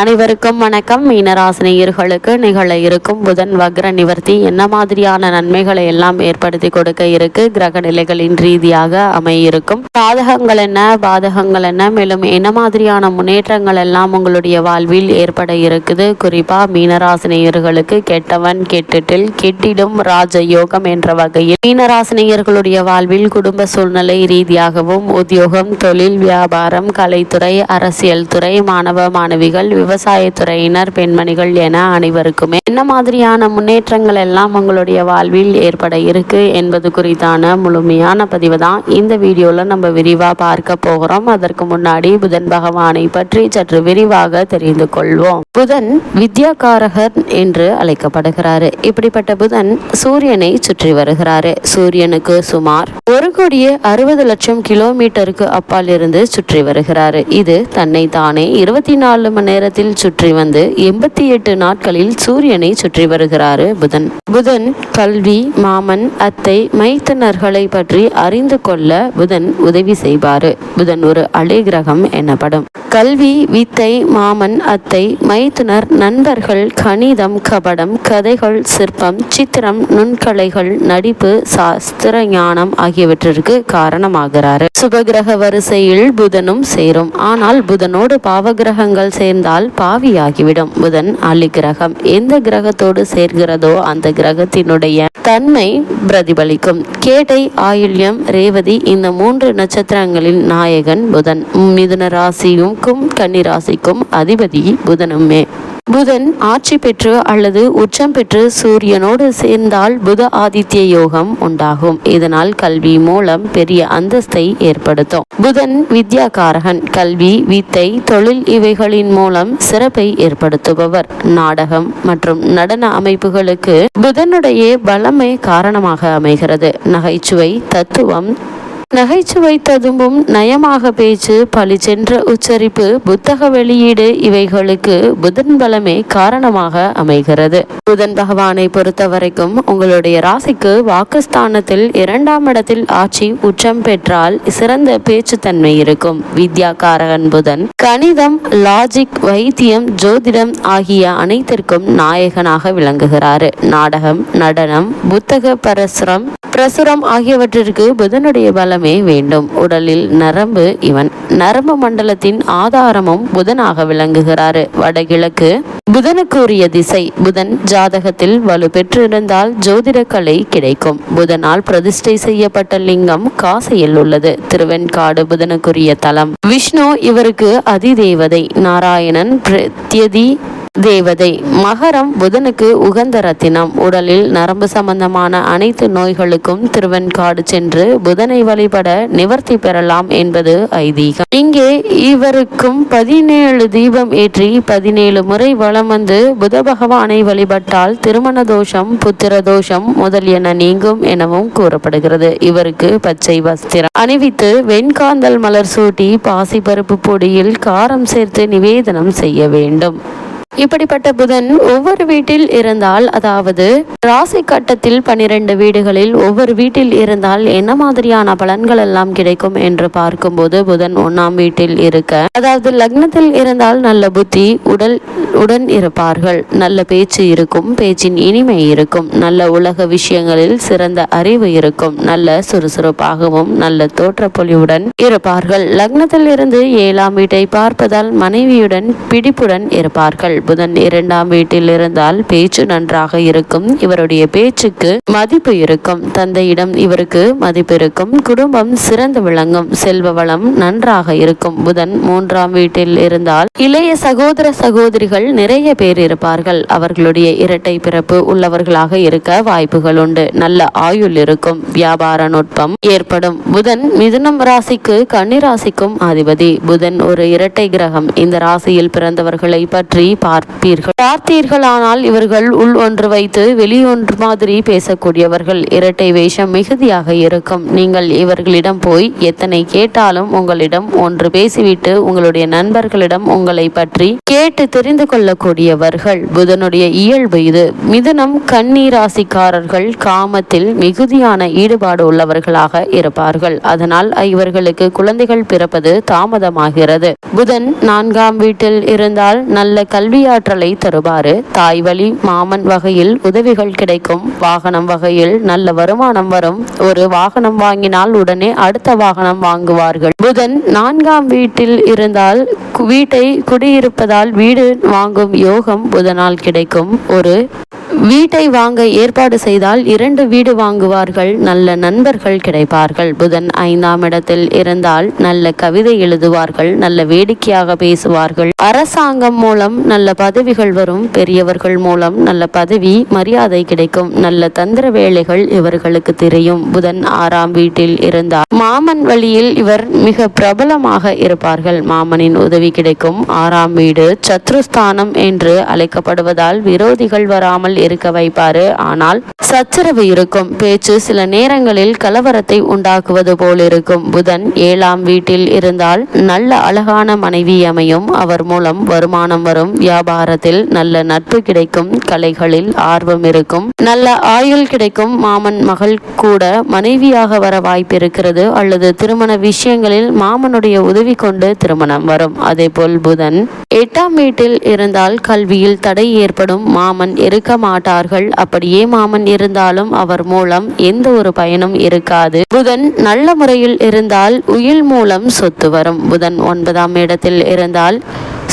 அனைவருக்கும் வணக்கம். மீனராசினியர்களுக்கு நிகழ இருக்கும் புதன் வக்ர நிவர்த்தி என்ன மாதிரியான நன்மைகளை எல்லாம் ஏற்படுத்தி கொடுக்க இருக்கு? கிரக நிலைகளின் ரீதியாக அமையிருக்கும். பாதகங்கள் என்ன? பாதகங்கள் என்ன? மேலும் என்ன மாதிரியான முன்னேற்றங்கள் எல்லாம் உங்களுடைய வாழ்வில் ஏற்பட இருக்குது? குறிப்பா மீனராசினியர்களுக்கு கெட்டவன் கெட்டுட்டில் கெட்டிடும் ராஜ யோகம் என்ற வகையில் மீனராசினியர்களுடைய வாழ்வில் குடும்ப சூழ்நிலை ரீதியாகவும் உத்தியோகம் தொழில் வியாபாரம் கலைத்துறை அரசியல் துறை மாணவ மாணவிகள் விவசாயத்துறையினர் பெண்மணிகள் என அனைவருக்குமே என்ன மாதிரியான முன்னேற்றங்கள் எல்லாம் உங்களுடைய வாழ்வில் ஏற்பட இருக்கு என்பது குறித்தான முழுமையான பதிவு தான். இந்த வீடியோவில் நம்ம விரிவா பார்க்க போகிறோம். அதற்கு முன்னாடி புதன் பகவானை பற்றி சற்று விரிவாக தெரிந்து கொள்வோம். புதன் வித்யாகாரகர் என்று அழைக்கப்படுகிறாரு. இப்படிப்பட்ட புதன் சூரியனை சுற்றி வருகிறாரு. சூரியனுக்கு சுமார் ஒரு கோடியே அறுபது லட்சம் கிலோமீட்டருக்கு அப்பால் இருந்து சுற்றி வருகிறாரு. இது தன்னை தானே இருபத்தி நாலு மணி நேரத்தில் சுற்றி வந்து எண்பத்தி எட்டு நாட்களில் சூரியனை சுற்றி வருகிறாரு புதன். புதன் கல்வி மாமன் அத்தை மைத்தனர்களை பற்றி அறிந்து கொள்ள புதன் உதவி செய்வாரு. புதன் ஒரு அலை கிரகம் எனப்படும். கல்வி வித்தை மாமன் அத்தை மைத்துனர் நண்பர்கள் கணிதம் கபடம் கதைகள் சிற்பம் சித்திரம் நுண்கலைகள் நடிப்பு சாஸ்திர ஞானம் ஆகியவற்றிற்கு காரணமாகிறார். சுபகிரக வரிசையில் புதனும் சேரும். ஆனால் புதனோடு பாவகிரகங்கள் சேர்ந்தால் பாவியாகிவிடும். புதன் அலிகிரகம் எந்த கிரகத்தோடு சேர்கிறதோ அந்த கிரகத்தினுடைய தன்மை பிரதிபலிக்கும். கேட்டை ஆயுள்யம் ரேவதி இந்த மூன்று நட்சத்திரங்களின் நாயகன் புதன். மிதுன ராசியும் ராசிக்கும் கன்னிராசிக்கும் அதிபதி புதனுமே. புதன் ஆட்சி பெற்று அல்லது உச்சம் பெற்று சூரியனோடு சேர்ந்தால் புத ஆதித்ய யோகம் உண்டாகும். இதனால் கல்வி மூலம் பெரிய அந்தஸ்தை ஏற்படுத்தும். புதன் வித்யாகாரகன் கல்வி வித்தை தொழில் இவைகளின் மூலம் சிறப்பை ஏற்படுத்துபவர். நாடகம் மற்றும் நடன அமைப்புகளுக்கு புதனுடைய பலமே காரணமாக அமைகிறது. நகைச்சுவை தத்துவம் நகைச்சுவை ததும்பும் நயமாக பேச்சு பழிச்சென்ற உச்சரிப்பு புத்தக வெளியீடு இவைகளுக்கு புதன் பலமே காரணமாக அமைகிறது. புதன் பகவானை பொறுத்த வரைக்கும் உங்களுடைய ராசிக்கு வாக்குஸ்தானத்தில் இரண்டாம் இடத்தில் ஆட்சி உச்சம் பெற்றால் சிறந்த பேச்சுத்தன்மை இருக்கும். வித்யாகாரகன் புதன் கணிதம் லாஜிக் வைத்தியம் ஜோதிடம் ஆகிய அனைத்திற்கும் நாயகனாக விளங்குகிறாரு. நாடகம் நடனம் புத்தக பரசுரம் பிரசுரம் ஆகியவற்றிற்கு புதனுடைய பலம் வேண்டும். உடலில் நரம்பு இவன். நரம்பு மண்டலத்தின் ஆதாரமும் புதனாக விளங்குகிறாரு. வடகிழக்கு புதனுக்குரிய திசை. புதன் ஜாதகத்தில் வலு பெற்றிருந்தால் ஜோதிட கலை கிடைக்கும். புதனால் பிரதிஷ்டை செய்யப்பட்ட லிங்கம் காசையில் உள்ளது. திருவெண்காடு புதனுக்குரிய தலம். விஷ்ணு இவருக்கு அதிதேவதை. நாராயணன் பிரத்யதி தேவதை. மகரம் புதனுக்கு உகந்த ரத்தினம். உடலில் நரம்பு சம்பந்தமான அனைத்து நோய்களுக்கும் திருவெண்காடு சென்று புதனை வழிபட நிவர்த்தி பெறலாம் என்பது ஐதீகம். இங்கே இவருக்கும் பதினேழு தீபம் ஏற்றி பதினேழு முறை வளம் வந்து புத பகவானை வழிபட்டால் திருமண தோஷம் புத்திர தோஷம் முதலியன நீங்கும் எனவும் கூறப்படுகிறது. இவருக்கு பச்சை வஸ்திரம். அணிவித்து வெண்காந்தல் மலர் சூட்டி பாசிப்பருப்பு பொடியில் காரம் சேர்த்து நிவேதனம் செய்ய வேண்டும். இப்படிப்பட்ட புதன் ஒவ்வொரு வீட்டில் இருந்தால் அதாவது ராசி கட்டத்தில் பனிரெண்டு வீடுகளில் ஒவ்வொரு வீட்டில் இருந்தால் என்ன மாதிரியான பலன்கள் எல்லாம் கிடைக்கும் என்று பார்க்கும்போது புதன் ஒன்னாம் வீட்டில் இருக்க அதாவது லக்னத்தில் இருந்தால் நல்ல புத்தி உடல் உடன் இருப்பார்கள். நல்ல பேச்சு இருக்கும் பேச்சின் இனிமை இருக்கும் நல்ல உலக விஷயங்களில் சிறந்த அறிவு இருக்கும் நல்ல சுறுசுறுப்பாகவும் நல்ல தோற்றப்பொலிவுடன் இருப்பார்கள். லக்னத்தில் இருந்து ஏழாம் வீட்டை பார்ப்பதால் மனைவியுடன் பிடிப்புடன் இருப்பார்கள். புதன் இரண்டாம் வீட்டில் இருந்தால் பேச்சு நன்றாக இருக்கும். இவருடைய பேச்சுக்கு மதிப்பு இருக்கும். தந்தையிடம் இவருக்கு மதிப்பு இருக்கும். குடும்பம் சிறந்து விளங்கும். செல்வ வளம் நன்றாக இருக்கும். புதன் மூன்றாம் வீட்டில் இருந்தால் இளைய சகோதர சகோதரிகள் நிறைய பேர் இருப்பார்கள். அவர்களுடைய இரட்டை பிறப்பு உள்ளவர்களாக இருக்க வாய்ப்புகள் உண்டு. நல்ல ஆயுள் இருக்கும். வியாபார நுட்பம் ஏற்படும். புதன் மிதுனம் ராசிக்கு கன்னிராசிக்கும் அதிபதி புதன் ஒரு இரட்டை கிரகம். இந்த ராசியில் பிறந்தவர்களை பற்றி பார்ப்பீர்கள். பார்த்தீர்களானால் இவர்கள் உள் ஒன்று வைத்து வெளி ஒன்று மாதிரி பேசக்கூடியவர்கள். இரட்டை வேஷம் மிகுதியாக இருக்கும். நீங்கள் இவர்களிடம் போய் எத்தனை கேட்டாலும் உங்களிடம் ஒன்று பேசிவிட்டு உங்களுடைய நண்பர்களிடம் உங்களை பற்றி கேட்டு தெரிந்து கொள்ளக்கூடியவர்கள். புதனுடைய இயல்பு இது. மிதுனம் கண்ணீராசிக்காரர்கள் காமத்தில் மிகுதியான ஈடுபாடு உள்ளவர்களாக இருப்பார்கள். அதனால் இவர்களுக்கு குழந்தைகள் பிறப்பது தாமதமாகிறது. புதன் நான்காம் வீட்டில் இருந்தால் நல்ல கல்வி கல்வியாற்றலை தருவாரு தாய் வழி மாமன் வகையில் உதவிகள் கிடைக்கும். வாகனம் வகையில் நல்ல வருமானம் வரும். ஒரு வாகனம் வாங்கினால் உடனே அடுத்த வாகனம் வாங்குவார்கள். புதன் நான்காம் வீட்டில் இருந்தால் வீட்டை குடியிருப்பதால் வீடு வாங்கும் யோகம் புதனால் கிடைக்கும். ஒரு வீட்டை வாங்க ஏற்பாடு செய்தால் இரண்டு வீடு வாங்குவார்கள் நல்ல நண்பர்கள் கிடைப்பார்கள். புதன் ஐந்தாம் இடத்தில் இருந்தால் நல்ல கவிதை எழுதுவார்கள் நல்ல வேடிக்கையாக பேசுவார்கள். அரசாங்கம் மூலம் நல்ல பதவிகள் வரும் பெரியவர்கள் மூலம் நல்ல பதவி மரியாதை கிடைக்கும் நல்ல தந்திர வேலைகள் இவர்களுக்கு தெரியும். புதன் ஆறாம் வீட்டில் இருந்தால் மாமன் வழியில் இவர் மிக பிரபலமாக இருப்பார்கள். மாமனின் உதவி கிடைக்கும். ஆறாம் வீடு சத்ருஸ்தானம் என்று அழைக்கப்படுவதால் விரோதிகள் வராமல் இருக்க வைப்பாரு. ஆனால் சச்சரவு இருக்கும். பேச்சு சில நேரங்களில் கலவரத்தை உண்டாக்குவது போல் இருக்கும். புதன் ஏழாம் வீட்டில் இருந்தால் நல்ல அழகான மனைவி அமையும். அவர் மூலம் வருமானம் வரும். வியாபாரத்தில் நல்ல நட்பு கிடைக்கும். கலைகளில் ஆர்வம் இருக்கும். நல்ல ஆயுள் கிடைக்கும். மாமன் மகள் கூட மனைவியாக வர வாய்ப்பு இருக்கிறது அல்லது திருமண விஷயங்களில் மாமனுடைய உதவி கொண்டு திருமணம் வரும். அதேபோல் புதன் எட்டாம் வீட்டில் இருந்தால் கல்வியில் தடை ஏற்படும். மாமன் இருக்க மாட்டார்கள். அப்படியே மாமன் இருந்தாலும் அவர் மூலம் எந்த ஒரு பயனும் இருக்காது. புதன் நல்ல முறையில் இருந்தால் உயில் மூலம் சொத்து வரும். புதன் ஒன்பதாம் இடத்தில் இருந்தால்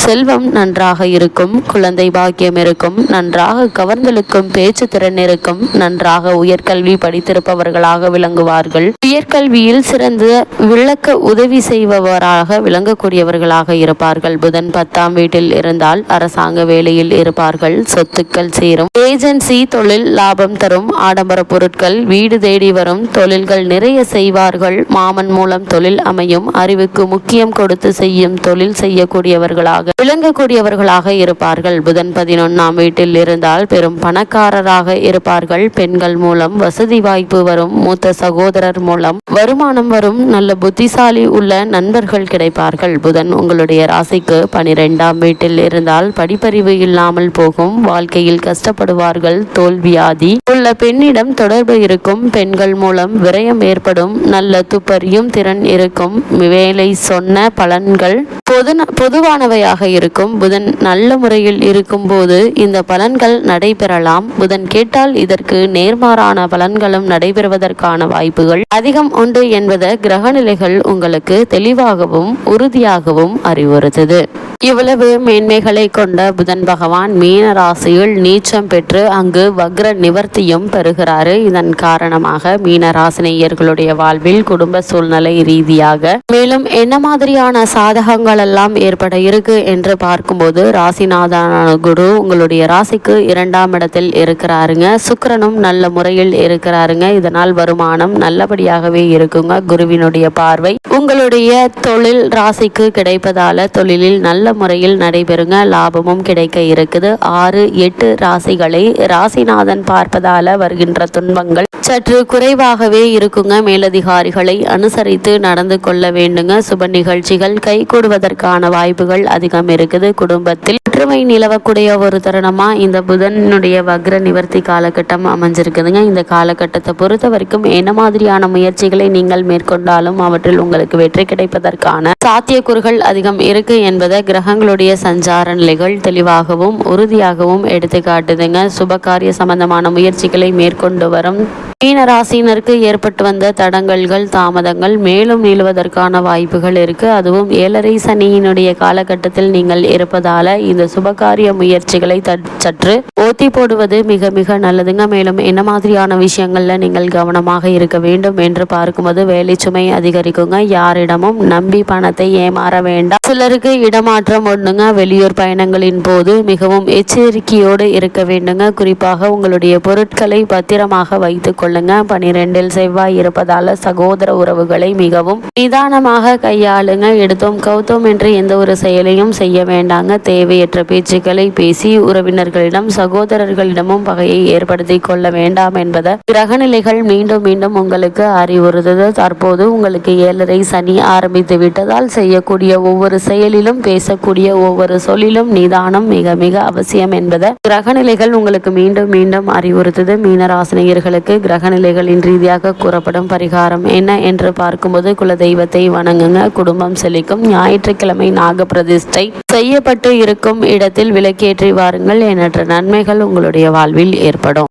செல்வம் நன்றாக இருக்கும் குழந்தை பாக்கியம் இருக்கும் நன்றாக கவர்ந்தெழுக்கும் பேச்சு திறன் இருக்கும் நன்றாக உயர்கல்வி படித்திருப்பவர்களாக விளங்குவார்கள். உயர்கல்வியில் சிறந்த விளக்க உதவி செய்பவராக விளங்கக்கூடியவர்களாக இருப்பார்கள். புதன் பத்தாம் வீட்டில் இருந்தால் அரசாங்க வேலையில் இருப்பார்கள். சொத்துக்கள் சேரும். ஏஜென்சி தொழில் லாபம் தரும். ஆடம்பர பொருட்கள் வீடு தேடி வரும். தொழில்கள் நிறைய செய்வார்கள். மாமன் மூலம் தொழில் அமையும். அறிவுக்கு முக்கியம் கொடுத்து செய்யும் தொழில் செய்யக்கூடியவர்களாக விளங்கக்கூடியவர்களாக இருப்பார்கள். புதன் பதினொன்னாம் வீட்டில் இருந்தால் பெரும் பணக்காரராக இருப்பார்கள். பெண்கள் மூலம் வசதி வாய்ப்பு வரும். மூத்த சகோதரர் மூலம் வருமானம் வரும். நல்ல புத்திசாலி உள்ள நண்பர்கள் கிடைப்பார்கள். புதன் உங்களுடைய ராசிக்கு பனிரெண்டாம் வீட்டில் இருந்தால் படிப்பறிவு இல்லாமல் போகும். வாழ்க்கையில் கஷ்டப்படுவார்கள். தோல்வியாதி உள்ள பெண்ணிடம் தொடர்பு இருக்கும். பெண்கள் மூலம் விரயம் ஏற்படும். நல்ல துப்பறியும் திறன் இருக்கும். வேலை சொன்ன பலன்கள் பொது பொதுவானவையாக இருக்கும். புதன் நல்ல முறையில் இருக்கும்போது இந்த பலன்கள் நடைபெறலாம். புதன் கேட்டால் இதற்கு நேர்மாறான பலன்களும் நடைபெறுவதற்கான வாய்ப்புகள் அதிகம் உண்டு என்பதை கிரகநிலைகள் உங்களுக்கு தெளிவாகவும் உறுதியாகவும் அறிவுறுத்தது. இவ்வளவு மேன்மைகளை கொண்ட புதன் பகவான் மீன ராசியில் நீச்சம் பெற்று அங்கு வக்ர நிவர்த்தியும் பெறுகிறாரு. இதன் காரணமாக மீன ராசினியர்களுடைய வாழ்வில் குடும்ப சூழ்நிலை ரீதியாக மேலும் என்ன மாதிரியான சாதகங்கள் எல்லாம் ஏற்பட இருக்கு என்று பார்க்கும்போது ராசிநாதனான குரு உங்களுடைய ராசிக்கு இரண்டாம் இடத்தில் இருக்கிறாருங்க. சுக்கிரனும் நல்ல முறையில் இருக்கிறாருங்க. இதனால் வருமானம் நல்லபடியாகவே இருக்குங்க. குருவினுடைய பார்வை உங்களுடைய தொழில் ராசிக்கு கிடைப்பதால தொழிலில் நல்ல முறையில் நடைபெறுங்க. லாபமும் கிடைக்க இருக்குது. ஆறு எட்டு ராசிகளை ராசிநாதன் பார்ப்பதால வருகின்ற துன்பங்கள் சற்று குறைவாகவே இருக்குங்க. மேலதிகாரிகளை அனுசரித்து நடந்து கொள்ள வேண்டுங்க. சுப நிகழ்ச்சிகள் கைகூடுவதற்கான வாய்ப்புகள் அதிகம் இருக்குது. குடும்பத்தில் ஒற்றுமை நிலவக்கூடிய ஒரு தருணமா இந்த புதனுடைய வக்ர நிவர்த்தி காலகட்டம் அமைஞ்சிருக்குதுங்க. இந்த காலகட்டத்தை பொறுத்த வரைக்கும் என்ன மாதிரியான முயற்சிகளை நீங்கள் மேற்கொண்டாலும் அவற்றில் உங்களுக்கு வெற்றி கிடைப்பதற்கான சாத்தியக்கூறுகள் அதிகம் இருக்கு என்பதை கிரகங்களுடைய சஞ்சார நிலைகள் தெளிவாகவும் உறுதியாகவும் எடுத்து காட்டுதுங்க சுபகாரிய சம்பந்தமான முயற்சிகளை மேற்கொண்டு வரும் மீன ராசினருக்கு ஏற்பட்டு வந்த தடங்கல்கள் தாமதங்கள் மேலும் நீளுவதற்கான வாய்ப்புகள் இருக்கு. அதுவும் ஏழரை சனியினுடைய காலகட்டத்தில் நீங்கள் இருப்பதால இந்த சுபகாரிய முயற்சிகளை சற்று ஓத்தி போடுவது மிக மிக நல்லதுங்க. மேலும் என்ன மாதிரியான விஷயங்கள்ல நீங்கள் கவனமாக இருக்க வேண்டும் என்று பார்க்கும்போது வேலை சுமை அதிகரிக்குங்க. யாரிடமும் நம்பி பணத்தை ஏமாற வேண்டாம். சிலருக்கு இடமாற்றம் ஒண்ணுங்க. வெளியூர் பயணங்களின் போது மிகவும் எச்சரிக்கையோடு இருக்க வேண்டுங்க. குறிப்பாக உங்களுடைய பொருட்களை பத்திரமாக வைத்துக் கொள்ள கொள்ளுங்க. பனிரெண்டில் செவ்வாய் இருப்பதால சகோதர உறவுகளை மிகவும் நிதானமாக கையாளுங்க. எடுத்தோம் கௌத்தோம் என்று எந்த ஒரு செயலையும் செய்ய வேண்டாங்க. தேவையற்ற பேச்சுக்களை பேசி உறவினர்களிடம் சகோதரர்களிடமும் பகையை ஏற்படுத்தி கொள்ள வேண்டாம் என்பதை கிரகநிலைகள் மீண்டும் மீண்டும் உங்களுக்கு அறிவுறுத்தது. தற்போது உங்களுக்கு ஏழரை சனி ஆரம்பித்து விட்டதால் செய்யக்கூடிய ஒவ்வொரு செயலிலும் பேசக்கூடிய ஒவ்வொரு சொல்லிலும் நிதானம் மிக மிக அவசியம் என்பதை கிரகநிலைகள் உங்களுக்கு மீண்டும் மீண்டும் அறிவுறுத்தது. மீனராசினியர்களுக்கு கிரகநிலைகளின் ரீதியாக கூறப்படும் பரிகாரம் என்ன என்று பார்க்கும்போது குலதெய்வத்தை வணங்குங்க. குடும்பம் செழிக்கும். ஞாயிற்றுக்கிழமை நாக பிரதிஷ்டை செய்யப்பட்டு இருக்கும் இடத்தில் விளக்கேற்றி வாருங்கள். எண்ணற்ற நன்மைகள் உங்களுடைய வாழ்வில் ஏற்படும்.